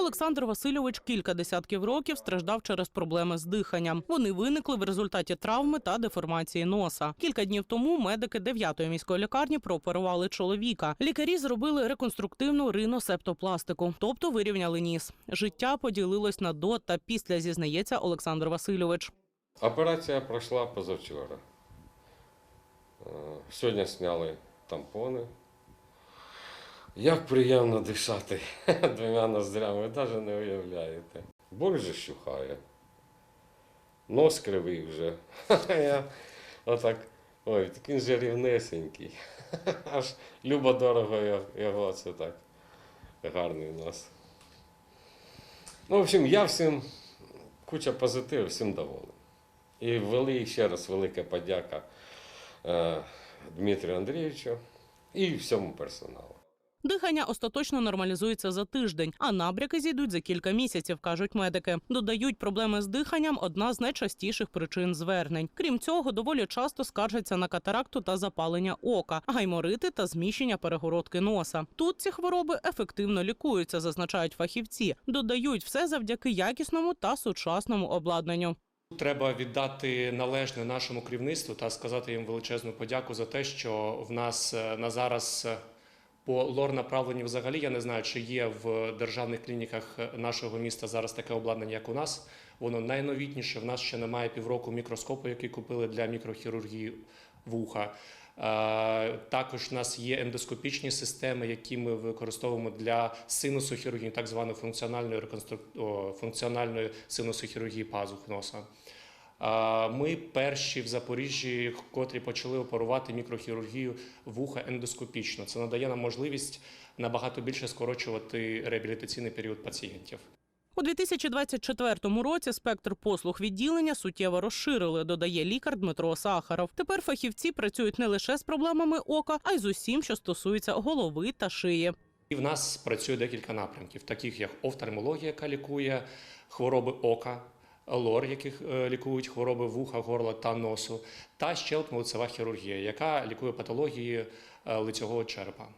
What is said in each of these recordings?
Олександр Васильович кілька десятків років страждав через проблеми з диханням. Вони виникли в результаті травми та деформації носа. Кілька днів тому медики 9-ї міської лікарні прооперували чоловіка. Лікарі зробили реконструктивну риносептопластику, тобто вирівняли ніс. Життя поділилось на до та після, зізнається Олександр Васильович. Операція пройшла позавчора. Е, Сьогодні зняли тампони. Як приємно дишати двома ноздрями, навіть не уявляєте. Боль же щухає. Нос кривий вже. Я отак, ой, так він же рівнесенький. Аж любо дорого його- це так. Гарний нос. Ну, в общем, я всім куча позитиву, всім доволен. І ввели ще раз велика подяка е, Дмитрію Андрійовичу і всьому персоналу. Дихання остаточно нормалізується за тиждень, а набряки зійдуть за кілька місяців, кажуть медики. Додають, проблеми з диханням одна з найчастіших причин звернень. Крім цього, доволі часто скаржаться на катаракту та запалення ока, гайморити та зміщення перегородки носа. Тут ці хвороби ефективно лікуються, зазначають фахівці. Додають все завдяки якісному та сучасному обладнанню. Треба віддати належне нашому керівництву та сказати їм величезну подяку за те, що в нас е, на зараз е, по лор направленні взагалі я не знаю, чи є в державних клініках нашого міста зараз таке обладнання, як у нас. Воно найновітніше. В нас ще немає півроку мікроскопу, який купили для мікрохірургії вуха. Е, Також у нас є ендоскопічні системи, які ми використовуємо для синусохірургії, так званої функціональної функціональної синусохірургії пазух носа. Ми перші в Запоріжжі, котрі почали оперувати мікрохірургію вуха ендоскопічно. Це надає нам можливість набагато більше скорочувати реабілітаційний період пацієнтів. У 2024 році спектр послуг відділення суттєво розширили, додає лікар Дмитро Сахаров. Тепер фахівці працюють не лише з проблемами ока, а й з усім, що стосується голови та шиї. І в нас працює декілька напрямків, таких як офтальмологія, яка лікує хвороби ока, лор, яких е, лікують хвороби вуха, горла та носу, та щелепно-лицева хірургія, яка лікує патології е, лицевого черепа.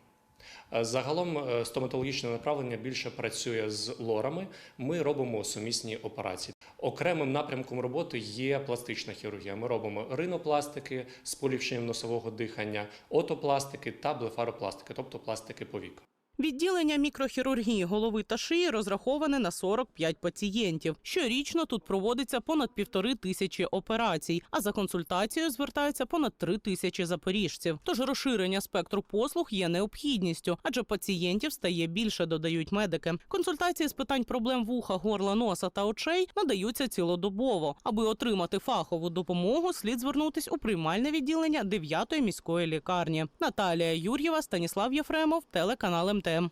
Е, Загалом стоматологічне направлення більше працює з лорами. Ми робимо сумісні операції. Окремим напрямком роботи є пластична хірургія. Ми робимо ринопластики з поліпшенням носового дихання, отопластики та блефаропластики, тобто пластики повік. Відділення мікрохірургії голови та шиї розраховане на 45 пацієнтів. Щорічно тут проводиться понад півтори тисячі операцій, а за консультацією звертаються понад три тисячі запоріжців. Тож розширення спектру послуг є необхідністю, адже пацієнтів стає більше, додають медики. Консультації з питань проблем вуха, горла, носа та очей надаються цілодобово. Аби отримати фахову допомогу, слід звернутись у приймальне відділення 9-ї міської лікарні. Наталія Юр'єва, Станіслав Єфремов, телеканал FM